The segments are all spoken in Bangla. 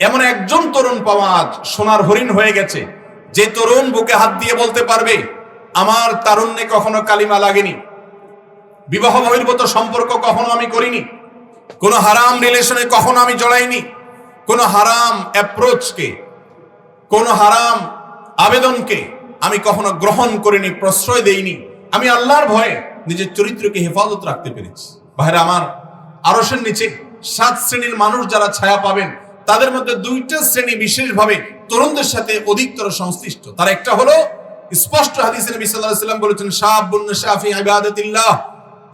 এমন একজন তরুণ পাওয়া আজ সোনার হরিণ হয়ে গেছে, যে তরুণ বুকে হাত দিয়ে বলতে পারবে, আমার তারুণ্যে কখনো কালিমা লাগেনি। বিবাহ বহির্ভূত সম্পর্ক কখনো আমি করিনি। কোনো হারাম রিলেশনে কখনো আমি জড়াইনি। কোনো হারাম অ্যাপ্রোচকে, কোনো হারাম আবেদনকে আমি কখনো গ্রহণ করিনি, প্রশ্রয় দেইনি। আমি আল্লাহর ভয়ে নিজের চরিত্রকে হেফাজত রাখতে পেরেছি। ভাইরা আমার আরসের নিচে সাত শ্রেণির মানুষ যারা ছায়া পাবেন তাদের মধ্যে দুইটা শ্রেণি বিশেষভাবে তরুণদের সাথে অধিকতর সংশ্লিষ্ট। তার একটা হলো, স্পষ্ট হাদিসে নবী সাল্লাল্লাহু আলাইহি বলেছেন শাবুন শাফি ইবাদাতিল্লাহ।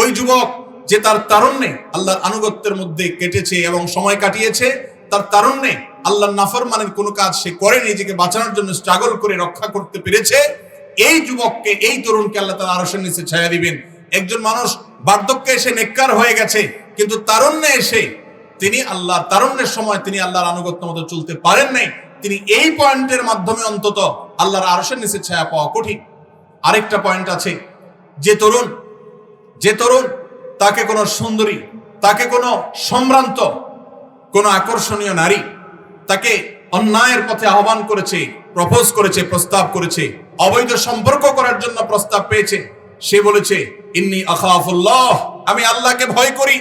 ওই যুবক যে তার তারুণ্যে আল্লাহর আনুগত্যের মধ্যে কেটেছে এবং সময় কাটিয়েছে, তার তারুণ্যে আল্লাহর নাফরমানের কোনো কাজ সে করে নিজেকে বাঁচানোর জন্য স্ট্রাগল করে রক্ষা করতে পেরেছে। এই যুবককে, এই তরুণকে আল্লাহ তার আরশের নিচে ছায়া দিবেন। একজন মানুষ বার্ধক্যে এসে নেককার হয়ে গেছে, কিন্তু তারুণ্যে এসে তিনি আল্লাহ তারুণ্যের সময় তিনি আল্লাহর আনুগত্য মতো চলতে পারেন নাই। তিনি এই পয়েন্টের মাধ্যমে অন্তত আল্লাহর আরশের নিচে ছায়া পাওয়া কঠিন। আরেকটা পয়েন্ট আছে, যে তরুণ যে তরুণ তাকে কোনো সুন্দরী, তাকে কোনো সম্ভ্রান্ত, কোনো আকর্ষণীয় নারী তাকে অন্যায়ের পথে আহ্বান করেছে প্রপোজ করেছে, প্রস্তাব করেছে, অবৈধ সম্পর্ক করার জন্য প্রস্তাব পেয়েছে। সে বলেছে, ইন্নি আখাফুল্লাহ, আমি আল্লাহকে ভয় করি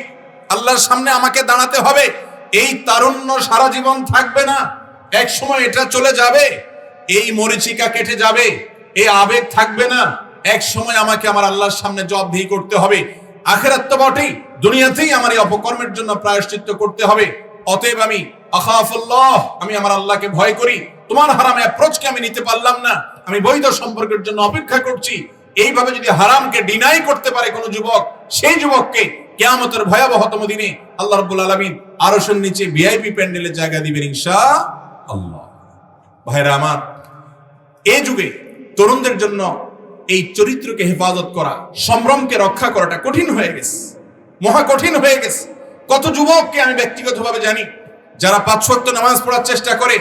আল্লাহর সামনে আমাকে দাঁড়াতে হবে। এই তারুণ্য সারা জীবন থাকবে না। এক সময় এটা চলে যাবে। এই মরিচিকা কেটে যাবে। এই আবেগ থাকবে না। এক সময় আমাকে আমার আল্লাহর সামনে জবাবদিহি করতে হবে। আখেরাত তো বটেই। দুনিয়াতেই আমার এই অপকর্মের জন্য প্রায়শ্চিত্ত করতে হবে। অতএব আমি আখাফুল্লাহ, আমি আমার আল্লাহকে ভয় করি। তোমার হারাম অ্যাপ্রোচকে আমি নিতে পারলাম না। আমি বৈধ সম্পর্কের জন্য অপেক্ষা করছি। এইভাবে যদি হারামকে ডিনাই করতে পারে কোনো যুবক, সেই যুবককে কেয়ামতের ভয়াবহতম দিনে আল্লাহ রব্বুল আলমিন আরশের নিচে ভিআইপি প্যান্ডেলের জায়গা দিবেন ইনশা আল্লাহ ভাইরা আমার এই যুগে তরুণদের জন্য এই চরিত্রকে হেফাজত করা, সম্ভ্রমকে রক্ষা করাটা কঠিন হয়ে গেছে, মহা কঠিন হয়ে গেছে কত যুবককে আমি ব্যক্তিগতভাবে জানি, যারা পাঁচ ওয়াক্ত নামাজ পড়ার চেষ্টা করে,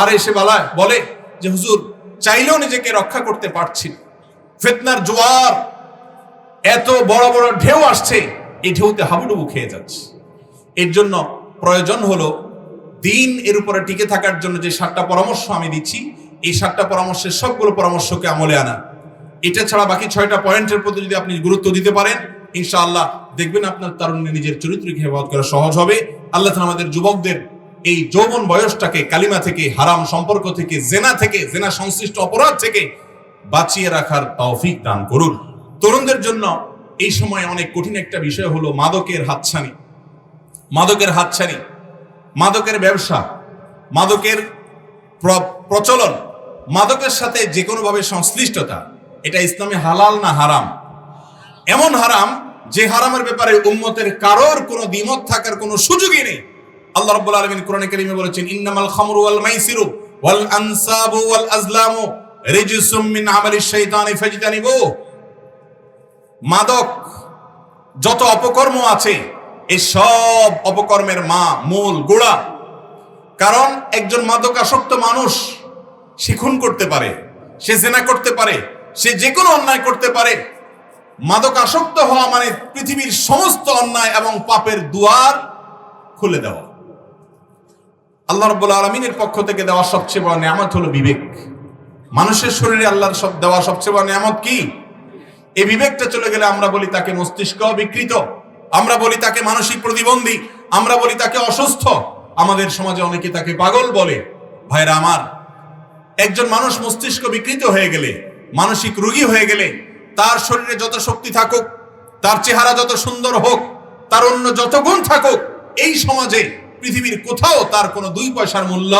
আর এসে বলায় বলে যে, হুজুর, চাইলেও নিজেকে রক্ষা করতে পারছি। ফেতনার জোয়ার, এত বড় বড় ঢেউ আসছে এই ঢেউতে হাবুডুবু খেয়ে যাচ্ছে। এর জন্য প্রয়োজন হলো দিন এর উপরে টিকে থাকার জন্য যে সাতটা পরামর্শ আমি দিচ্ছি, এই সাতটা পরামর্শের সবগুলো পরামর্শকে আমলে আনা। এটা ছাড়া বাকি ছয়টা পয়েন্টের প্রতি যদি আপনি গুরুত্ব দিতে পারেন, ইনশাআল্লাহ দেখবেন আপনার তারুণ্যে নিজের চরিত্রকে হেফাজত করা সহজ হবে। আল্লাহ আমাদের যুবকদের এই যৌবন বয়সটাকে, কালিমা থেকে, হারাম সম্পর্ক থেকে, জেনা থেকে, জেনা সংশ্লিষ্ট অপরাধ থেকে বাঁচিয়ে রাখার তৌফিক দান করুন। তরুণদের জন্য এই সময় অনেক কঠিন একটা বিষয় হলো মাদকের হাতছানি। মাদকের হাতছানি, মাদকের ব্যবসা, মাদকের প্র- প্রচলন, মাদকের সাথে যে কোনোভাবে সংশ্লিষ্টতা, এটা ইসলামে হালাল না হারাম? এমন হারাম যে হারামের ব্যাপারে উম্মতের কারোর কোনো দ্বিমত থাকার কোনো সুযোগই নেই। আল্লাহ রাব্বুল আলামিন কোরআনে কারীমে বলেছেন, ইন্নামাল খামরু ওয়াল মাইসিরু ওয়াল আনসাবু ওয়াল আজলামু রিজসুম মিন আমালিশ শাইতানি ফাজতানিবু মাদক, যত অপকর্ম আছে, এই সব অপকর্মের মা, মূল, গোড়া। কারণ একজন মাদকাসক্ত মানুষ, সে খুন করতে পারে, সে জেনা করতে পারে, সে যে কোনো অন্যায় করতে পারে। মাদক আসক্ত হওয়া মানে পৃথিবীর সমস্ত অন্যায় এবং পাপের দুয়ার খুলে দেওয়া। আল্লাহ রব্বুল আলমিনের পক্ষ থেকে দেওয়া সবচেয়ে বড় নিয়ামত হলো বিবেক। মানুষের শরীরে আল্লাহর সব দেওয়া সবচেয়ে বড় নিয়ামত কি? এই বিবেকটা চলে গেলে আমরা বলি তাকে মস্তিষ্ক বিকৃত, আমরা বলি তাকে মানসিক প্রতিবন্ধী, আমরা বলি তাকে অসুস্থ। আমাদের সমাজে অনেকে তাকে পাগল বলে। ভাইরা আমার, একজন মানুষ মস্তিষ্ক বিকৃত হয়ে গেলে, মানসিক রোগী হয়ে গেলে, তার শরীরে যত শক্তি থাকুক, তার চেহারা যত সুন্দর হোক, তার অন্য যত গুণ থাকুক, এই সমাজে, পৃথিবীর কোথাও তার কোনো দুই পয়সার মূল্য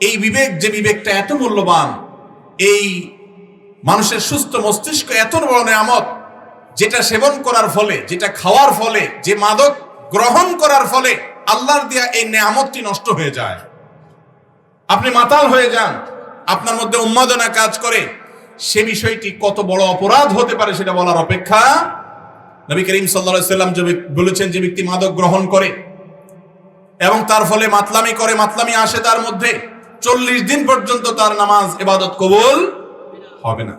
এই বিবেক, যে বিবেকটা এত মূল্যবান, এই মানুষের সুস্থ মস্তিষ্ক এত বড় নেয়ামত, যেটা সেবন করার ফলে, যেটা খাওয়ার ফলে, যে মাদক গ্রহণ করার ফলে আল্লাহর দেয়া এই নিয়ামতটি নষ্ট হয়ে যায়। আপনি মাতাল হয়ে যান, আপনার মধ্যে উন্মাদনা কাজ করে, সে বিষয়টি কত বড় অপরাধ হতে পারে সেটা বলার অপেক্ষা। নবী করিম সাল্লা সাল্লাম যে বলেছেন যে ব্যক্তি মাদক গ্রহণ করে এবং তার ফলে মাতলামি করে, মাতলামি আসে তার মধ্যে, চল্লিশ দিন পর্যন্ত তার নামাজ এবাদত কবুল হবে না।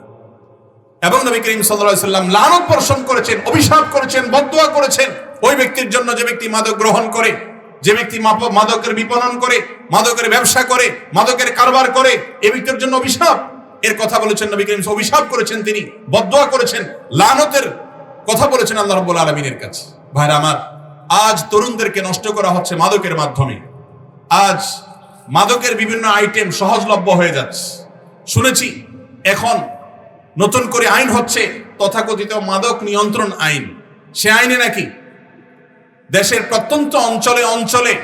এবং নবী করিম সাল্লাম লানত বর্ষণ করেছেন, অভিশাপ করেছেন বদুয়া করেছেন। ওই ব্যক্তির জন্য যে ব্যক্তি মাদক গ্রহণ করে, যে ব্যক্তি মাদকের বিপণন করে, মাদকের ব্যবসা করে, মাদকের কারবার করে, এ ব্যক্তির জন্য অভিশাপ। এর কথা বলেছেন নবী করিম, অভিশাপ করেছেন তিনি বদয়া করেছেন, লানতের কথা বলেছেন আল্লাহ রাব্বুল আলামিনের কাছে। ভাইরা আমার, আজ তরুণদেরকে নষ্ট করা হচ্ছে মাদকের মাধ্যমে। আজ মাদকের বিভিন্ন আইটেম সহজলভ্য হয়ে যাচ্ছে। শুনেছি এখন নতুন করে আইন হচ্ছে, তথাকথিত মাদক নিয়ন্ত্রণ আইন। সে আইনে নাকি? দেশের প্রত্যন্ত অঞ্চলে অঞ্চলে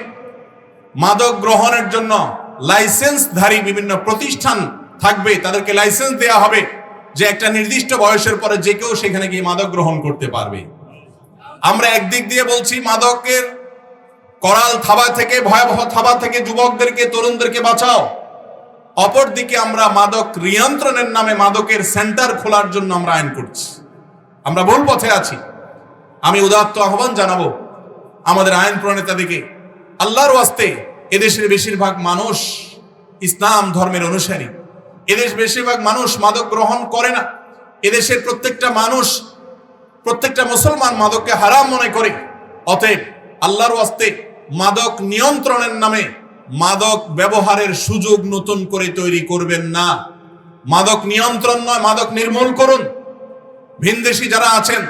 মাদক গ্রহণের জন্য লাইসেন্সধারী বিভিন্ন প্রতিষ্ঠান থাকবে, তাদেরকে লাইসেন্স দেয়া হবে যে একটা নির্দিষ্ট বয়সের পরে যে কেউ সেখানে গিয়ে মাদক গ্রহণ করতে পারবে। আমরা একদিক দিয়ে বলছি মাদকের করাল থাবা থেকে, ভয়াবহ থাবা থেকে যুবকদেরকে, তরুণদেরকে বাঁচাও। অপরদিকে আমরা মাদক নিয়ন্ত্রণের নামে মাদকের সেন্টার খোলার জন্য আমরা আইন করছি। আমরা ভুল পথে আছি। আমি উদাত্ত আহ্বান জানাব আমাদের আইন প্রণেতাদিকে, আল্লাহর ওয়াস্তে এদেশের বেশিরভাগ মানুষ ইসলাম ধর্মের অনুসারী। এদেশ বেশিরভাগ মানুষ মাদক গ্রহণ করে না। এদেশের প্রত্যেকটা মানুষ, প্রত্যেকটা মুসলমান মাদককে হারাম মনে করে। অতএব আল্লাহর ওয়াস্তে মাদক নিয়ন্ত্রণের নামে মাদক ব্যবহারের সুযোগ নতুন করে তৈরি করবেন না। মাদক নিয়ন্ত্রণ নয়, মাদক নির্মূল করুন। ভিনদেশি যারা আছেন,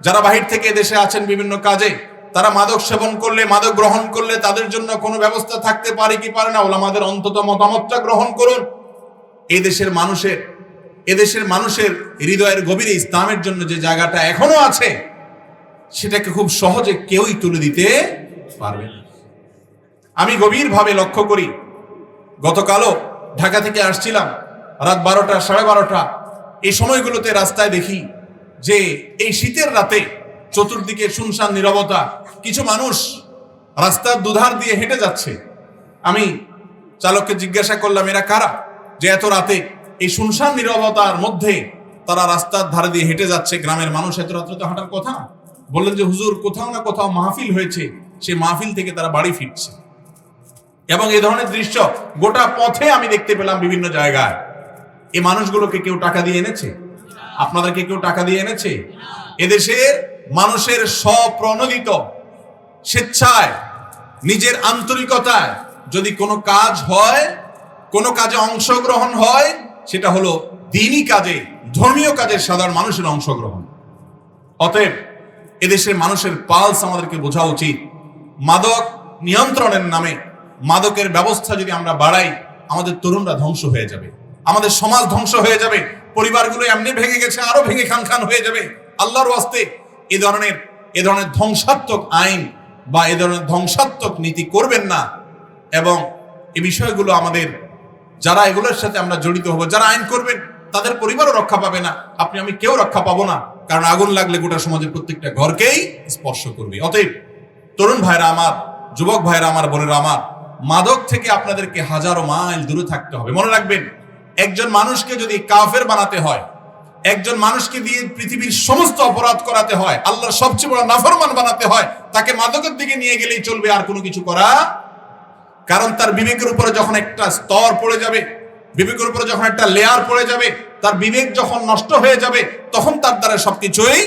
যারা বাহির থেকে দেশে আছেন বিভিন্ন কাজে, তারা মাদক সেবন করলে, মাদক গ্রহণ করলে তাদের জন্য কোনো ব্যবস্থা থাকতে পারে কি পারে না, ওলামাদের অন্তত মতামতটা গ্রহণ করুন। এই দেশের মানুষের এদেশের মানুষের হৃদয়ের গভীরে ইসলামের জন্য যে জায়গাটা এখনও আছে, সেটাকে খুব সহজে কেউই তুলে দিতে পারবে না। আমি গভীরভাবে লক্ষ্য করি, গতকালও ঢাকা থেকে আসছিলাম, রাত বারোটা, সাড়ে বারোটা, এই সময়গুলোতে রাস্তায় দেখি যে এই শীতের রাতে চতুর্দিকে শুনশান, নিরবতা, কিছু মানুষ রাস্তার দুধার দিয়ে হেঁটে যাচ্ছে। আমি চালককে জিজ্ঞাসা করলাম, এরা কারা? যে এত রাতে এই শুনশান, নিরবতার মধ্যে তারা রাস্তার ধারে দিয়ে হেঁটে যাচ্ছে, গ্রামের মানুষ এত রাত্রে তো হাঁটার কথা বললেন যে, হুজুর, কোথাও না কোথাও মাহফিল হয়েছে সেই মাহফিল থেকে তারা বাড়ি ফিরছে। এবং এই ধরনের দৃশ্য গোটা পথে আমি দেখতে পেলাম বিভিন্ন জায়গায়। এই মানুষগুলোকে কেউ টাকা দিয়ে এনেছে? আপনাদেরকে কেউ টাকা দিয়ে এনেছে? এদেশে মানুষের স্বপ্রণোদিত স্বেচ্ছায়, নিজের আন্তরিকতায় যদি কোনো কাজ হয়, কোনো কাজে অংশগ্রহণ হয়, সেটা হলো দিনই কাজে, ধর্মীয় কাজে সাধারণ মানুষের অংশগ্রহণ। অতএব এদেশের মানুষের পালস আমাদেরকে বোঝা উচিত। মাদক নিয়ন্ত্রণের নামে মাদকের ব্যবস্থা যদি আমরা বাড়াই, আমাদের তরুণরা ধ্বংস হয়ে যাবে। আমাদের সমাজ ধ্বংস হয়ে যাবে। পরিবারগুলো এমনি ভেঙে গেছে, আরও ভেঙে খান খান হয়ে যাবে। আল্লাহর ওয়াস্তে এ ধরনের এ ধরনের ধ্বংসাত্মক আইন বা এ ধরনের ধ্বংসাত্মক নীতি করবেন না। এবং এই বিষয়গুলো আমাদের, যারা এগুলোর সাথে আমরা জড়িত হব, যারা আইন করবেন, তাদের পরিবারও রক্ষা পাবে না। আপনি, আমি কেউ রক্ষা পাবো না। কারণ আগুন লাগলে গোটা সমাজের প্রত্যেকটা ঘরকেই স্পর্শ করবে। অতএব তরুণ ভাইরা আমার, যুবক ভাইরা আমার, বোনেরা আমার মাদক থেকে আপনাদেরকে হাজারো মাইল দূরে থাকতে হবে। মনে রাখবেন, একজন মানুষকে যদি কাফের বানাতে হয়, একজন মানুষকে দিয়ে পৃথিবীর সমস্ত অপরাধ করাতে হয়, আল্লাহর সবচেয়ে বড় নাফরমান বানাতে হয়, তাকে মাদকের দিকে নিয়ে গেলেই চলবে আর কোনো কিছু করা। কারণ তার বিবেকের উপরে যখন একটা স্তর পড়ে যাবে, বিবেকের উপরে যখন একটা লেয়ার পড়ে যাবে, তার বিবেক যখন নষ্ট হয়ে যাবে, তখন তার দ্বারা সবকিছুই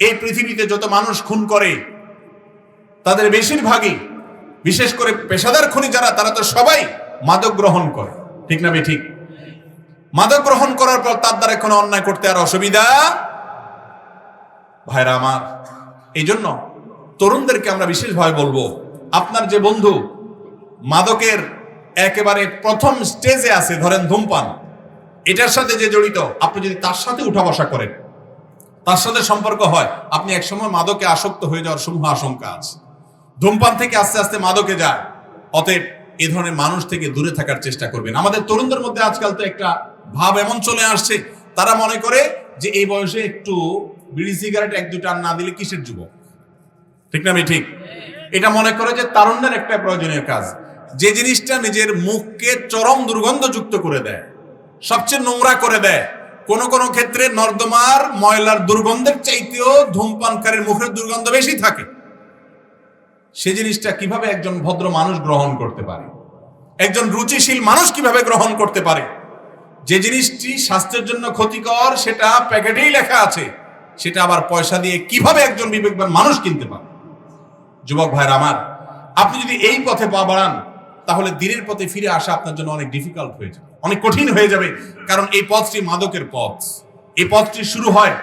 এই পৃথিবীতে যত মানুষ খুন করে, তাদের বেশিরভাগই বিশেষ করে পেশাদার খুনি যারা, তারা তো সবাই মাদক গ্রহণ করে। ঠিক না ঠিক মাদক গ্রহণ করার পর তার দ্বারা কোনো অন্যায় করতে আর অসুবিধা ভাইরা আমার। এই জন্য তরুণদেরকে আমরা বিশেষভাবে বলব, আপনার যে বন্ধু মাদকের একেবারে প্রথম স্টেজে আছে, ধরেন ধূমপান, এটার সাথে যে জড়িত, আপনি যদি তার সাথে উঠা বসা করেন, তার সাথে সম্পর্ক হয়, আপনি একসময় মাদকে আসক্ত হয়ে যাওয়ার সমূহ আশঙ্কা আছে। ধূমপান থেকে আস্তে আস্তে মাদকে যায়। অতএব এ ধরনের মানুষ থেকে দূরে থাকার চেষ্টা করবেন। আমাদের তরুণদের মধ্যে আজকাল তো একটা ভাব এমন চলে আসছে, তারা মনে করে যে এই বয়সে একটু বিড়ি, সিগারেট এক দুটা না দিলে কিসের যুবক? ঠিক না ঠিক? এটা মনে করে যে তারুণ্যের একটা প্রয়োজনীয় কাজ। যে জিনিসটা নিজের মুখকে চরম দুর্গন্ধযুক্ত করে দেয়, সবচেয়ে নোংরা করে দেয়, কোন কোন ক্ষেত্রে নর্দমার, ময়লার দুর্গন্ধের চাইতেও ধূমপানকারীর মুখের দুর্গন্ধ বেশি থাকে। সে জিনিসটা কীভাবে একজন ভদ্র মানুষ গ্রহণ করতে পারে? একজন রুচিশীল মানুষ কীভাবে গ্রহণ করতে পারে? যে জিনিসটি স্বাস্থ্যের জন্য ক্ষতিকর, সেটা প্যাকেটেই লেখা আছে। সেটা আবার পয়সা দিয়ে কীভাবে একজন বিবেকবান মানুষ কিনতে পারে? যুবক ভাইরা আমার, আপনি যদি এই পথে পা বাড়ান, তাহলে দিনের পথে ফিরে আসা আপনার জন্য অনেক ডিফিকাল্ট হয়ে যাবে, অনেক কঠিন হয়ে যাবে। কারণ এই পথটি মাদকের পথ। এই পথটি শুরু হয়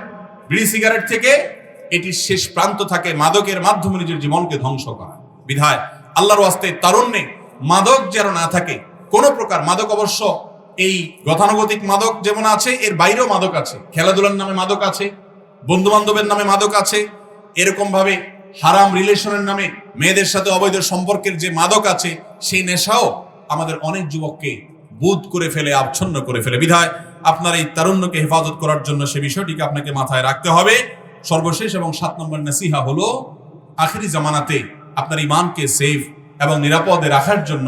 বিড়ি সিগারেট থেকে এটি শেষ প্রান্ত থাকে মাদকের মাধ্যমে নিজের জীবনকে ধ্বংস করা। বিধায় আল্লাহর ওয়াস্তে তারুণ্যে মাদক যেন না থাকে, কোনো প্রকার মাদক অবশ্য এই গতানুগতিক মাদক যেমন আছে, এর বাইরেও মাদক আছে। খেলাধুলার নামে মাদক আছে বন্ধু বান্ধবের নামে মাদক আছে এরকম ভাবে হারাম রিলেশনের নামে মেয়েদের সাথে অবৈধ সম্পর্কের যে মাদক আছে, সেই নেশাও আমাদের অনেক যুবককে বুধ করে ফেলে, আচ্ছন্ন করে ফেলে। বিধায় আপনার এই তারুণ্যকে হেফাজত করার জন্য সে বিষয়টিকে আপনাকে মাথায় রাখতে হবে। সর্বশেষ এবং সাত নম্বর নাসিহা হলো, আখেরি জামানাতে আপনার ইমানকে সেফ এবং নিরাপদে রাখার জন্য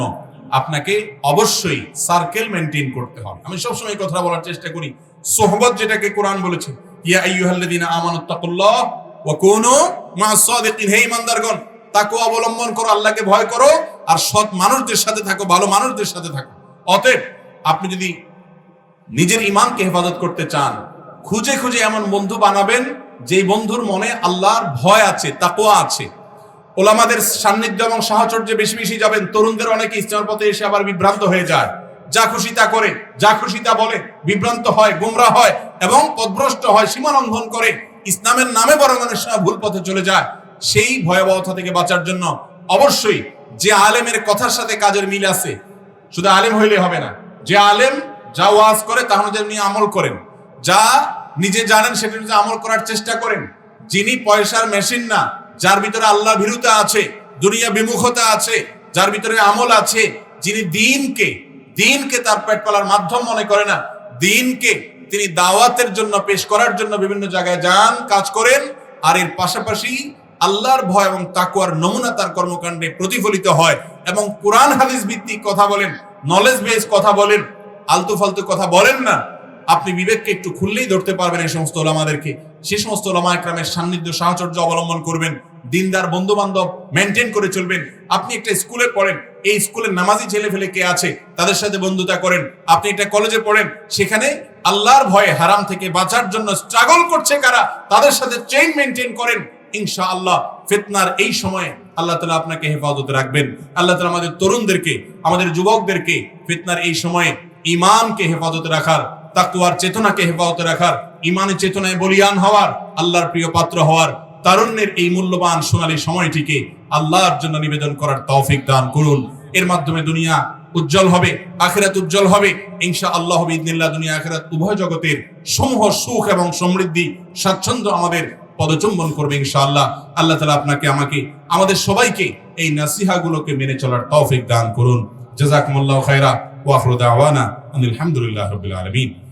আপনাকে অবশ্যই সার্কেল মেনটেন করতে হবে। আমি সবসময় কথা বলার চেষ্টা করি। সোহবত যেটাকে কোরআন বলেছে, ইয়া আইয়ুহাল্লাযীনা আমানুত্তাকুল্লাহ ওয়া কুনু মা'আস সাদিকিন। হে ঈমানদারগণ, তাকওয়া অবলম্বন করো, আল্লাহকে ভয় করো, আর সৎ মানুষদের সাথে থাকো, ভালো মানুষদের সাথে থাকো। অতএব আপনি যদি নিজের ইমানকে হেফাজত করতে চান, খুঁজে খুঁজে এমন বন্ধু বানাবেন যেই বন্ধুর মনে আল্লাহর ভয় আছে, তাকওয়া আছে, ওলামাদের সান্নিধ্য এবং সাহচর্যে বেশি বেশি যাবেন, তরুণদের অনেকে ইসলামের পথে এসে আবার বিভ্রান্ত হয়ে যায়। যা খুশি তা করে, যা খুশি তা বলে, বিভ্রান্ত হয়, গুমরা হয় এবং পদভ্রষ্ট হয় সীমালঙ্ঘন করে, ইসলামের নামে বরং অনেক সময় ভুল পথে চলে যায়। সেই ভয়াবহতা থেকে বাঁচার জন্য অবশ্যই যে আলেমের কথার সাথে কাজের মিল আছে, শুধু আলেম হইলে হবে না, যে আলেম যা ওয়াজ করে তা অনুযায়ী নিয়ে আমল করেন, যা নিজে জানেন সেটা অনুযায়ী আমল করার চেষ্টা করেন, যিনি পয়সার মেশিন না, যার ভিতরে আল্লাহ ভীরুতা আছে, দুনিয়া বিমুখতা আছে, যার ভিতরে আমল আছে, যিনি দিনকে দিনকে তার পেট পালার মাধ্যম মনে করে না, দিনকে তিনি দাওয়াতের জন্য, পেশ করার জন্য বিভিন্ন জায়গায় যান, কাজ করেন, আর এর পাশাপাশি আল্লাহর ভয় এবং তাকুয়ার নমুনা তার কর্মকাণ্ডে প্রতিফলিত হয়। এবং কোরআন হাদিস ভিত্তিক কথা বলেন নলেজ বেস কথা বলেন আলতু ফালতু কথা বলেন না আপনি বিবেককে একটু খুললেই ধরতে পারবেন এই সমস্ত ওলামাদেরকে। সে সমস্ত ওলামা একরামের সান্নিধ্য, সাহচর্য অবলম্বন করবেন, দিনদার বন্ধু বান্ধব মেনটেন করে চলবেন। আপনি একটা স্কুলে পড়েন, এই স্কুলের নামাজি ছেলে ফেলে কে আছে? তাদের সাথে বন্ধুতা করেন। আপনি একটা কলেজে পড়েন, সেখানে আল্লাহর ভয়ে হারাম থেকে বাঁচার জন্য স্ট্রাগল করছে কারা? তাদের সাথে চেইন মেনটেন করেন। ইনশা আল্লাহ ফিতনার এই সময়ে আল্লাহ তালা আপনাকে হেফাজতে রাখবেন। আল্লাহ তালা আমাদের তরুণদেরকে, আমাদের যুবকদেরকে ফিতনার এই সময়ে ইমানকে হেফাজতে রাখার তাকুয়ার চেতনাকে হেফাজতে রাখার ইমানের চেতনায় বলিয়ান হওয়ার, আল্লাহর প্রিয় পাত্র হওয়ার, তারুণ্যের এই মূল্যবান সোনালী সময়টিকে আল্লাহর জন্য নিবেদন করার তৌফিক দান করুন। এর মাধ্যমে দুনিয়া উজ্জ্বল হবে, আখেরাত উজ্জ্বল হবে। ইনশা আল্লাহ ইদনিল্লাহ দুনিয়া আখেরাত উভয় জগতের সমূহ সুখ এবং সমৃদ্ধি, স্বাচ্ছন্দ্য আমাদের পদচুম্বন করবে ইনশাআল্লাহ। আল্লাহ আল্লাহ তালা আপনাকে, আমাকে, আমাদের সবাইকে এই নাসিহাগুলোকে মেনে চলার তৌফিক দান করুন। জাজাকুমুল্লাহ খায়রা ওয়া আখরু দাওয়ানা আনিল হামদুলিল্লাহ রাব্বিল আলামিন।